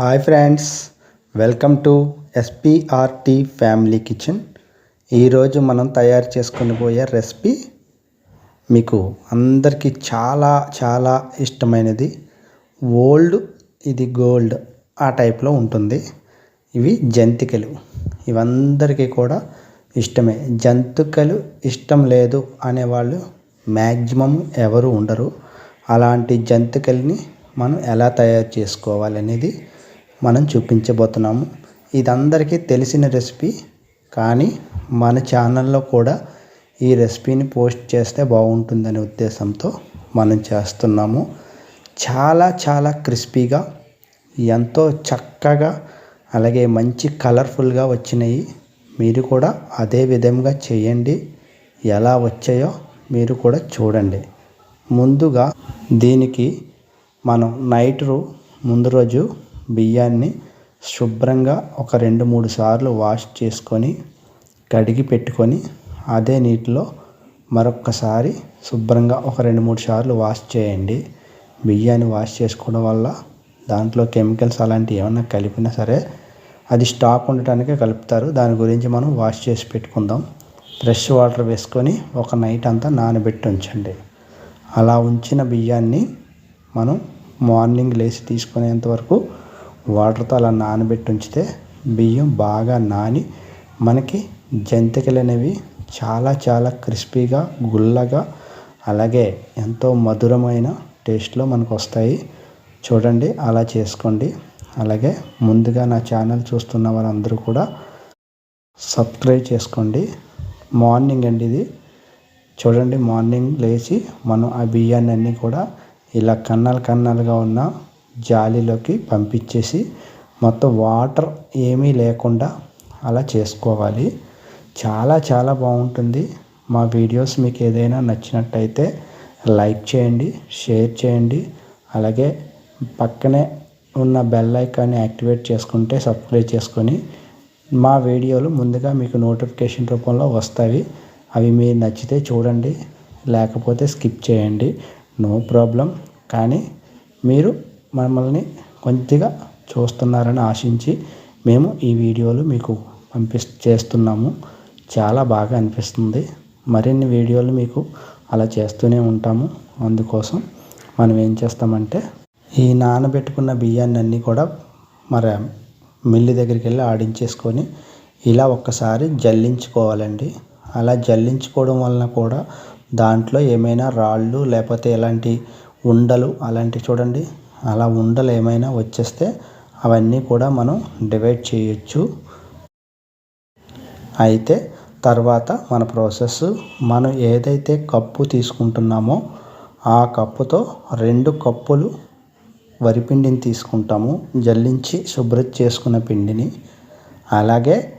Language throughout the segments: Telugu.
Hi friends welcome to SPRT family kitchen ఈరోజు మనం తయారు చేసుకుని పోయే రెసిపీ మీకు అందరికీ చాలా చాలా ఇష్టమైనది. ఓల్డ్ ఇది గోల్డ్ ఆ టైప్లో ఉంటుంది. ఇవి జంతికలు. ఇవందరికీ కూడా ఇష్టమే. జంతికలు ఇష్టం లేదు అనేవాళ్ళు మ్యాక్సిమం ఎవరు ఉండరు. అలాంటి జంతికల్ని మనం ఎలా తయారు చేసుకోవాలనేది మనం చూపించబోతున్నాము. ఇది అందరికీ తెలిసిన రెసిపీ కానీ మన ఛానల్లో కూడా ఈ రెసిపీని పోస్ట్ చేస్తే బాగుంటుందనే ఉద్దేశంతో మనం చేస్తున్నాము. చాలా చాలా క్రిస్పీగా ఎంతో చక్కగా అలాగే మంచి కలర్ఫుల్గా వచ్చినాయి. మీరు కూడా అదే విధంగా చేయండి. ఎలా వచ్చాయో మీరు కూడా చూడండి. ముందుగా దీనికి మనం నైట్ ముందు రోజు బియ్యాన్ని శుభ్రంగా ఒక రెండు మూడు సార్లు వాష్ చేసుకొని కడిగి పెట్టుకొని అదే నీటిలో మరొక్కసారి శుభ్రంగా ఒక రెండు మూడు సార్లు వాష్ చేయండి. బియ్యాన్ని వాష్ చేసుకోవడం వల్ల దాంట్లో కెమికల్స్ అలాంటివి ఏమైనా కలిపినా సరే అది స్టాక్ ఉండటానికే కలుపుతారు. దాని గురించి మనం వాష్ చేసి పెట్టుకుందాం. ఫ్రెష్ వాటర్ వేసుకొని ఒక నైట్ అంతా నానబెట్టి ఉంచండి. అలా ఉంచిన బియ్యాన్ని మనం మార్నింగ్ లేచి తీసుకునేంత వరకు వాటర్తో అలా నానబెట్టి ఉంచితే బియ్యం బాగా నాని మనకి జంతికలు అనేవి చాలా చాలా క్రిస్పీగా గుల్లగా అలాగే ఎంతో మధురమైన టేస్ట్లో మనకు వస్తాయి. చూడండి అలా చేసుకోండి. అలాగే ముందుగా నా ఛానల్ చూస్తున్న వారందరూ కూడా సబ్స్క్రైబ్ చేసుకోండి. మార్నింగ్ అండి ఇది. చూడండి మార్నింగ్ లేచి మనం ఆ బియ్యాన్ని అన్నీ కూడా ఇలా కన్నాలు కన్నాలుగా ఉన్న జాలీలోకి పంపించేసి మొత్తం వాటర్ ఏమీ లేకుండా అలా చేసుకోవాలి. చాలా చాలా బాగుంటుంది. మా వీడియోస్ మీకు ఏదైనా నచ్చినట్టయితే లైక్ చేయండి షేర్ చేయండి. అలాగే పక్కనే ఉన్న బెల్ ఐకాన్ని యాక్టివేట్ చేసుకుంటే సబ్స్క్రైబ్ చేసుకొని మా వీడియోలు ముందుగా మీకు నోటిఫికేషన్ రూపంలో వస్తాయి. అవి మీరు నచ్చితే చూడండి లేకపోతే స్కిప్ చేయండి. No problem. కానీ మీరు మమ్మల్ని కొద్దిగా చూస్తున్నారని ఆశించి మేము ఈ వీడియోలు మీకు పంపి చేస్తున్నాము. చాలా బాగా అనిపిస్తుంది. మరిన్ని వీడియోలు మీకు అలా చేస్తూనే ఉంటాము. అందుకోసం మనం ఏం చేస్తామంటే ఈ నానబెట్టుకున్న బియ్యాన్ని అన్నీ కూడా మరి మిల్లి దగ్గరికి వెళ్ళి ఆడించేసుకొని ఇలా ఒక్కసారి జల్లించుకోవాలండి. అలా జల్లించుకోవడం వలన కూడా దాంట్లో ఏమైనా రాళ్ళు లేకపోతే ఎలాంటి ఉండలు అలాంటివి చూడండి. అలా ఉండలు ఏమైనా వచ్చేస్తే అవన్నీ కూడా మనం డివైడ్ చేయొచ్చు. అయితే తర్వాత మన ప్రాసెస్ మనం ఏదైతే కప్పు తీసుకుంటున్నామో ఆ కప్పుతో రెండు కప్పులు వరిపిండిని తీసుకుంటాము. జల్లించి శుభ్రం చేసుకున్న పిండిని. అలాగే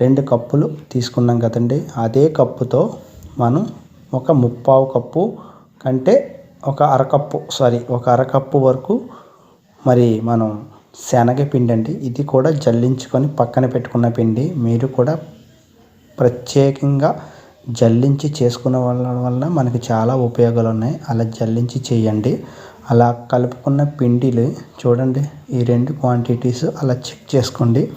రెండు కప్పులు తీసుకున్నాం కదండి. అదే కప్పుతో మనం ఒక ముప్పావు కప్పు కంటే ఒక అరకప్పు సారీ ఒక అరకప్పు వరకు మరి మనం శనగపిండి అండి. ఇది కూడా జల్లించుకొని పక్కన పెట్టుకున్న పిండి. మీరు కూడా ప్రత్యేకంగా జల్లించి చేసుకున్న వల్ల మనకు చాలా ఉపయోగాలు ఉన్నాయి అలా జల్లించి చేయండి. అలా కలుపుకున్న పిండిలు చూడండి ఈ రెండు క్వాంటిటీస్ అలా చెక్ చేసుకోండి.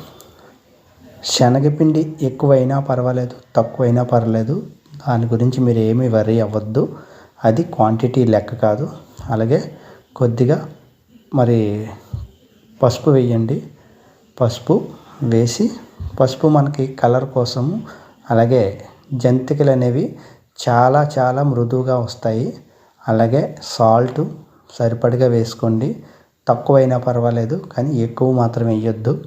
శనగపిండి ఎక్కువైనా పర్వాలేదు తక్కువైనా పర్వాలేదు. దాని గురించి మీరు ఏమీ వరీ అవ్వద్దు. అది క్వాంటిటీ లెక్క కాదు. అలాగే కొద్దిగా మరి పసుపు వేయండి. పసుపు వేసి పసుపు మనకి కలర్ కోసము అలాగే జంతికలు అనేవి చాలా చాలా మృదువుగా వస్తాయి. అలాగే సాల్ట్ సరిపడిగా వేసుకోండి. తక్కువైనా పర్వాలేదు కానీ ఎక్కువ మాత్రం వేయొద్దు.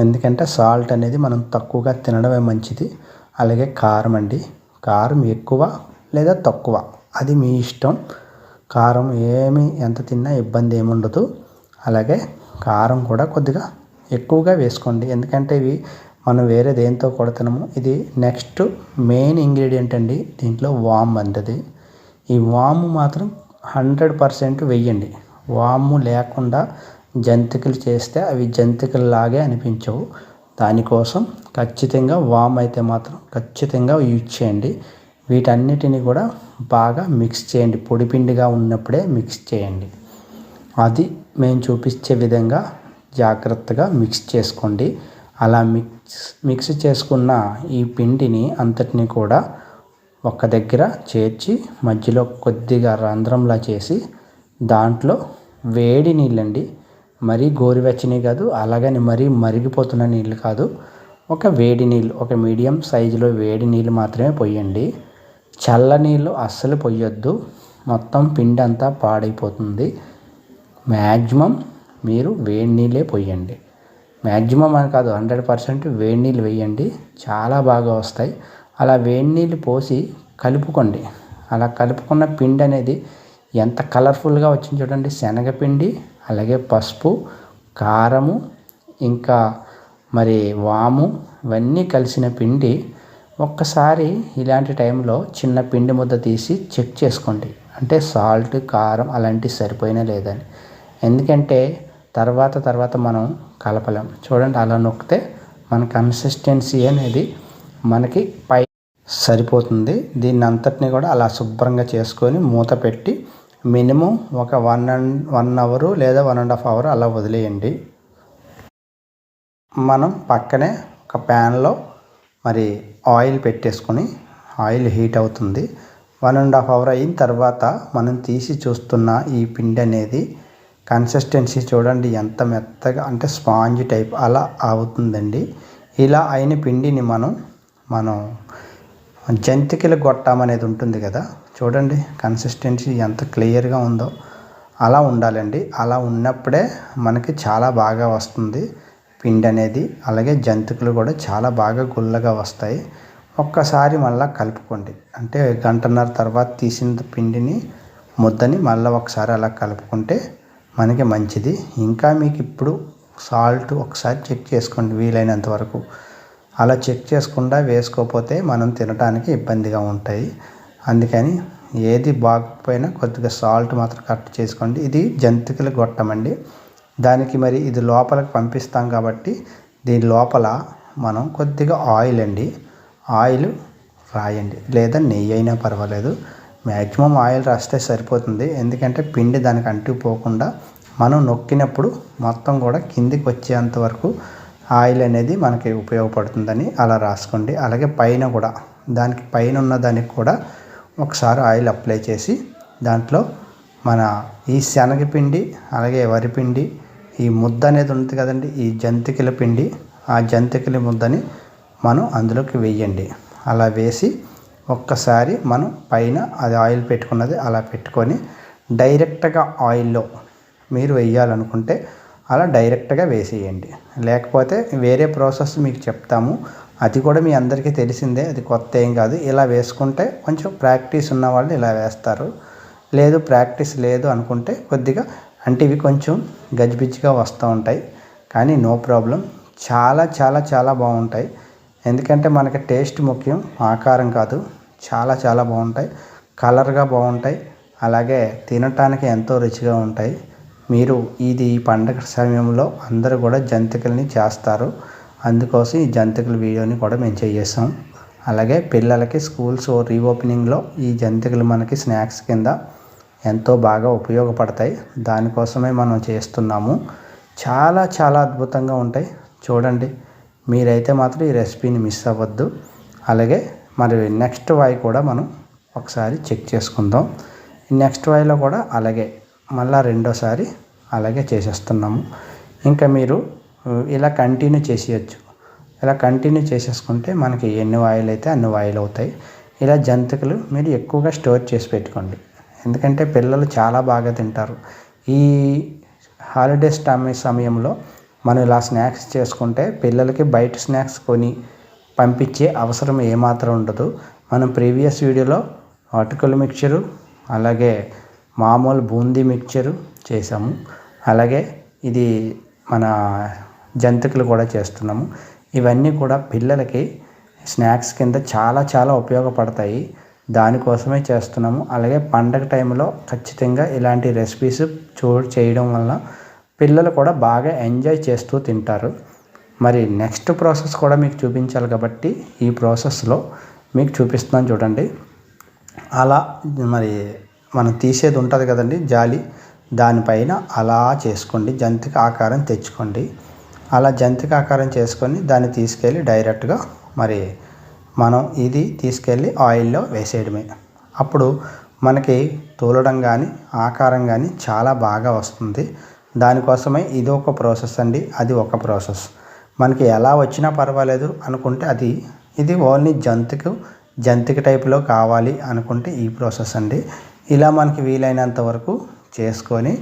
ఎందుకంటే సాల్ట్ అనేది మనం తక్కువగా తినడమే మంచిది. అలాగే కారం అండి. కారం ఎక్కువ లేదా తక్కువ? అది మీ ఇష్టం. కారం ఏమి ఎంత తిన్నా ఇబ్బంది ఏముండదు అలాగే కారం కూడా కొద్దిగా ఎక్కువగా వేసుకోండి. ఎందుకంటే ఇవి మనం వేరే దేంతో కొడుతున్నాము ఇది నెక్స్ట్ మెయిన్ ఇంగ్రీడియంట్ అండి. దీంట్లో వామ్ అంతది. ఈ వాము మాత్రం హండ్రెడ్ పర్సెంట్ వెయ్యండి వాము లేకుండా జంతికలు చేస్తే అవి జంతికల్లాగే అనిపించవు. దానికోసం ఖచ్చితంగా వామ్ అయితే మాత్రం ఖచ్చితంగా యూజ్ చేయండి. వీటన్నిటిని కూడా బాగా మిక్స్ చేయండి. పొడిపిండిగా ఉన్నప్పుడే మిక్స్ చేయండి. అది మేము చూపించే విధంగా జాగ్రత్తగా మిక్స్ చేసుకోండి. అలా మిక్స్ మిక్స్ చేసుకున్న ఈ పిండిని అంతటిని కూడా ఒక దగ్గర చేర్చి మధ్యలో కొద్దిగా రంధ్రంలా చేసి దాంట్లో వేడి నీళ్ళండి. మరీ గోరువెచ్చని కాదు అలాగని మరీ మరిగిపోతున్న నీళ్ళు కాదు. ఒక వేడి నీళ్ళు ఒక మీడియం సైజులో వేడి నీళ్ళు మాత్రమే పోయండి. చల్ల నీళ్ళు అస్సలు పొయ్యొద్దు. మొత్తం పిండి అంతా పాడైపోతుంది. మ్యాక్సిమం మీరు వేడి నీళ్ళే పోయండి మ్యాక్సిమం అని కాదు హండ్రెడ్ పర్సెంట్ వేడి నీళ్ళు వేయండి. చాలా బాగా వస్తాయి. అలా వేడి నీళ్ళు పోసి కలుపుకోండి. అలా కలుపుకున్న పిండి అనేది ఎంత కలర్ఫుల్గా వచ్చింది చూడండి. శనగపిండి అలాగే పసుపు కారము ఇంకా మరి వాము ఇవన్నీ కలిసిన పిండి ఒక్కసారి ఇలాంటి టైంలో చిన్న పిండి ముద్ద తీసి చెక్ చేసుకోండి. అంటే సాల్ట్ కారం అలాంటివి సరిపోయినా లేదని. ఎందుకంటే తర్వాత తర్వాత మనం కలపలేం. చూడండి అలా నొక్కితే మన కన్సిస్టెన్సీ అనేది మనకి పై సరిపోతుంది. దీన్ని అంతటిని కూడా అలా శుభ్రంగా చేసుకొని మూత పెట్టి మినిమం ఒక వన్ అండ్ వన్ అవరు లేదా వన్ అండ్ హాఫ్ అవర్ అలా వదిలేయండి. మనం పక్కనే ఒక ప్యాన్లో మరి ఆయిల్ పెట్టేసుకొని ఆయిల్ హీట్ అవుతుంది. వన్ అండ్ హాఫ్ అవర్ అయిన తర్వాత మనం తీసి చూస్తున్న ఈ పిండి అనేది కన్సిస్టెన్సీ చూడండి ఎంత మెత్తగా అంటే స్పాంజ్ టైప్ అలా అవుతుందండి. ఇలా అయిన పిండిని మనం మనం జంతికలు గొట్టం అనేది ఉంటుంది కదా. చూడండి కన్సిస్టెన్సీ ఎంత క్లియర్గా ఉందో. అలా ఉండాలండి. అలా ఉన్నప్పుడే మనకి చాలా బాగా వస్తుంది. పిండి అనేది అలాగే జంతికలు కూడా చాలా బాగా గుల్లగా వస్తాయి. ఒక్కసారి మళ్ళీ కలుపుకోండి. అంటే గంటన్నర తర్వాత తీసిన పిండిని ముద్దని మళ్ళీ ఒకసారి అలా కలుపుకుంటే మనకి మంచిది. ఇంకా మీకు ఇప్పుడు సాల్ట్ ఒకసారి చెక్ చేసుకోండి వీలైనంత వరకు. అలా చెక్ చేసుకుండా వేసుకోకపోతే మనం తినడానికి ఇబ్బందిగా ఉంటాయి. అందుకని ఏది బాగపోయినా కొద్దిగా సాల్ట్ మాత్రం కట్ చేసుకోండి. ఇది జంతికల గొట్టమండి. దానికి మరి ఇది లోపలికి పంపిస్తాం కాబట్టి దీని లోపల మనం కొద్దిగా ఆయిల్ అండి. ఆయిల్ రాయండి. లేదా నెయ్యి అయినా పర్వాలేదు. మ్యాక్సిమం ఆయిల్ రాస్తే సరిపోతుంది. ఎందుకంటే పిండి దానికి అంటుకుపోకుండా మనం నొక్కినప్పుడు మొత్తం కూడా కిందికి వచ్చేంత వరకు ఆయిల్ అనేది మనకి ఉపయోగపడుతుందని అలా రాసుకోండి. అలాగే పైన కూడా దానికి పైన ఉన్న దానికి కూడా ఒకసారి ఆయిల్ అప్లై చేసి దాంట్లో మన ఈ శనగపిండి అలాగే వరిపిండి ఈ ముద్ద అనేది ఉంటుంది కదండి ఈ జంతికల పిండి ఆ జంతికల ముద్దని మనం అందులోకి వేయండి. అలా వేసి ఒక్కసారి మనం పైన అది ఆయిల్ పెట్టుకున్నది అలా పెట్టుకొని డైరెక్ట్గా ఆయిల్లో మీరు వేయాలనుకుంటే అలా డైరెక్ట్గా వేసేయండి. లేకపోతే వేరే ప్రాసెస్ మీకు చెప్తాము. అది కూడా మీ అందరికీ తెలిసిందే అది కొత్త ఏం కాదు. ఇలా వేసుకుంటే కొంచెం ప్రాక్టీస్ ఉన్న వాళ్ళు ఇలా వేస్తారు. లేదు ప్రాక్టీస్ లేదు అనుకుంటే కొద్దిగా అంటే ఇవి కొంచెం గజిబిజిగా వస్తూ ఉంటాయి. కానీ నో ప్రాబ్లం. చాలా చాలా చాలా బాగుంటాయి. ఎందుకంటే మనకి టేస్ట్ ముఖ్యం ఆకారం కాదు. చాలా చాలా బాగుంటాయి. కలర్గా బాగుంటాయి. అలాగే తినటానికి ఎంతో రుచిగా ఉంటాయి. మీరు ఇది ఈ పండగ సమయంలో అందరూ కూడా జంతికల్ని చేస్తారు. అందుకోసం ఈ జంతికల వీడియోని కూడా మేము చేసాం అలాగే పిల్లలకి స్కూల్స్ రీఓపెనింగ్లో ఈ జంతికలు మనకి స్నాక్స్ కింద ఎంతో బాగా ఉపయోగపడతాయి. దానికోసమే మనం చేస్తున్నాము. చాలా చాలా అద్భుతంగా ఉంటాయి. చూడండి మీరైతే మాత్రం ఈ రెసిపీని మిస్ అవ్వద్దు. అలాగే మరి నెక్స్ట్ వాయి కూడా మనం ఒకసారి చెక్ చేసుకుందాం. నెక్స్ట్ వాయిలో కూడా అలాగే మళ్ళా రెండోసారి అలాగే చేసేస్తున్నాము. ఇంకా మీరు ఇలా కంటిన్యూ చేసేయచ్చు. ఇలా కంటిన్యూ చేసేసుకుంటే మనకి ఎన్ని వాయిల్ అయితే అన్ని వాయిల్ అవుతాయి ఇలా జంతికలు మీరు ఎక్కువగా స్టోర్ చేసి పెట్టుకోండి. ఎందుకంటే పిల్లలు చాలా బాగా తింటారు. ఈ హాలిడేస్ టైమ్ సమయంలో మనం ఇలా స్నాక్స్ చేసుకుంటే పిల్లలకి బయట స్నాక్స్ కొని పంపించే అవసరం ఏమాత్రం ఉండదు. మనం ప్రీవియస్ వీడియోలో అటుకుల మిక్చరు అలాగే మామూలు బూందీ మిక్చరు చేసాము. అలాగే ఇది మన జంతికలు కూడా చేస్తున్నాము. ఇవన్నీ కూడా పిల్లలకి స్నాక్స్ కింద చాలా చాలా ఉపయోగపడతాయి. దానికోసమే చేస్తున్నాము. అలాగే పండగ టైంలో ఖచ్చితంగా ఇలాంటి రెసిపీస్ చూ చేయడం వల్ల పిల్లలు కూడా బాగా ఎంజాయ్ చేస్తూ తింటారు. మరి నెక్స్ట్ ప్రాసెస్ కూడా మీకు చూపించాలి కాబట్టి ఈ ప్రాసెస్లో మీకు చూపిస్తున్నాను చూడండి. అలా మరి మనం తీసేది ఉంటుంది కదండి జాలి. దానిపైన అలా చేసుకోండి. జంతిక ఆకారం తెచ్చుకోండి. అలా జంతిక ఆకారం చేసుకొని దాన్ని తీసుకెళ్ళి డైరెక్ట్గా మరి మనం ఇది తీసుకెళ్ళి ఆయిల్లో వేసేయడమే. అప్పుడు మనకి తోలడం కానీ ఆకారం కానీ చాలా బాగా వస్తుంది. దానికోసమే ఇది ఒక ప్రాసెస్ అండి అది ఒక ప్రాసెస్. మనకి ఎలా వచ్చినా పర్వాలేదు అనుకుంటే అది ఇది ఓన్లీ జంతిక జంతిక టైప్లో కావాలి అనుకుంటే ఈ ప్రాసెస్ అండి. ఇలా మనకి వీలైనంత వరకు చేసుకొని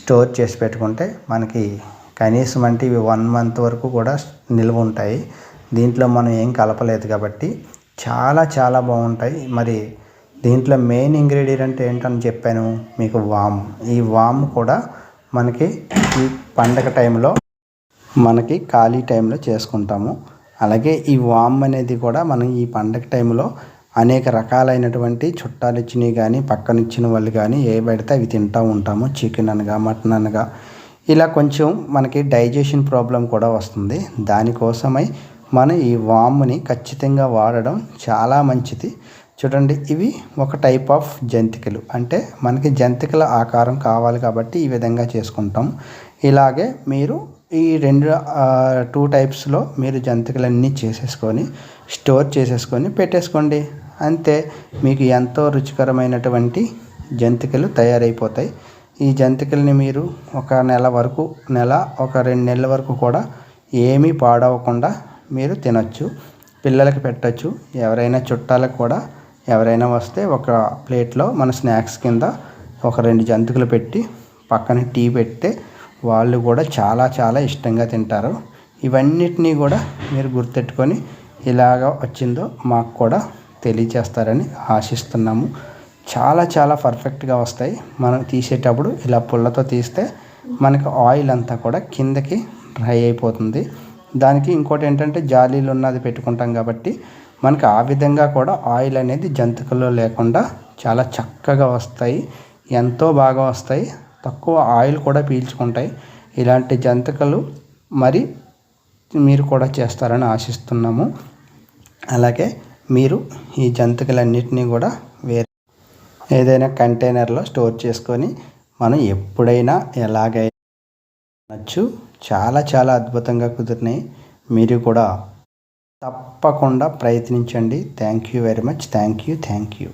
స్టోర్ చేసి పెట్టుకుంటే మనకి కనీసం అంటే ఇవి వన్ మంత్ వరకు కూడా నిల్వ ఉంటాయి. దీంట్లో మనం ఏం కలపలేదు కాబట్టి చాలా చాలా బాగుంటాయి. మరి దీంట్లో మెయిన్ ఇంగ్రీడియంట్ ఏంటని చెప్పాను? మీకు వామ్. ఈ వామ్ కూడా మనకి ఈ పండగ టైంలో మనకి ఖాళీ టైంలో చేసుకుంటాము. అలాగే ఈ వామ్ అనేది కూడా మనం ఈ పండగ టైంలో అనేక రకాలైనటువంటి చుట్టాలు ఇచ్చినవి కానీ పక్కన ఇచ్చిన వాళ్ళు కానీ ఏ పెడితే అవి తింటూ ఉంటాము. చికెన్ అనగా మటన్ అనగా. ఇలా కొంచెం మనకి డైజెషన్ ప్రాబ్లం కూడా వస్తుంది. దానికోసమై మనం ఈ వాముని ఖచ్చితంగా వాడడం చాలా మంచిది. చూడండి ఇవి ఒక టైప్ ఆఫ్ జంతికలు. అంటే మనకి జంతికల ఆకారం కావాలి కాబట్టి ఈ విధంగా చేసుకుంటాం. ఇలాగే మీరు ఈ రెండు టూ టైప్స్లో మీరు జంతికలన్నీ చేసేసుకొని స్టోర్ చేసేసుకొని పెట్టేసుకోండి. అంతే మీకు ఎంతో రుచికరమైనటువంటి జంతికలు తయారైపోతాయి. ఈ జంతికల్ని మీరు ఒక నెల వరకు నెల ఒక రెండు నెలల వరకు కూడా ఏమీ పాడవకుండా మీరు తినచ్చు పిల్లలకి పెట్టచ్చు. ఎవరైనా చుట్టాలకు కూడా ఎవరైనా వస్తే ఒక ప్లేట్లో మన స్నాక్స్ కింద ఒక రెండు జంతికలు పెట్టి పక్కన టీ పెడితే వాళ్ళు కూడా చాలా చాలా ఇష్టంగా తింటారు. ఇవన్నిటినీ కూడా మీరు గుర్తెట్టుకొని ఇలాగ వచ్చిందో మాకు కూడా తెలియచేస్తారని ఆశిస్తున్నాము. చాలా చాలా పర్ఫెక్ట్గా వస్తాయి. మనం తీసేటప్పుడు ఇలా పుల్లతో తీస్తే మనకి ఆయిల్ అంతా కూడా కిందకి డ్రై అయిపోతుంది. దానికి ఇంకోటి ఏంటంటే జాలీలు ఉన్నది పెట్టుకుంటాం కాబట్టి మనకి ఆ విధంగా కూడా ఆయిల్ అనేది జంతికల్లో లేకుండా చాలా చక్కగా వస్తాయి ఎంతో బాగా వస్తాయి. తక్కువ ఆయిల్ కూడా పీల్చుకుంటాయి. ఇలాంటి జంతికలు మరి మీరు కూడా చేస్తారని ఆశిస్తున్నాము. అలాగే మీరు ఈ జంతికలన్నింటినీ కూడా వేరే ఏదైనా కంటైనర్లో స్టోర్ చేసుకొని మనం ఎప్పుడైనా ఎలాగైనా నచ్చు. చాలా చాలా అద్భుతంగా కుదిరినాయి. మీరు కూడా తప్పకుండా ప్రయత్నించండి. Thank you very much thank you thank you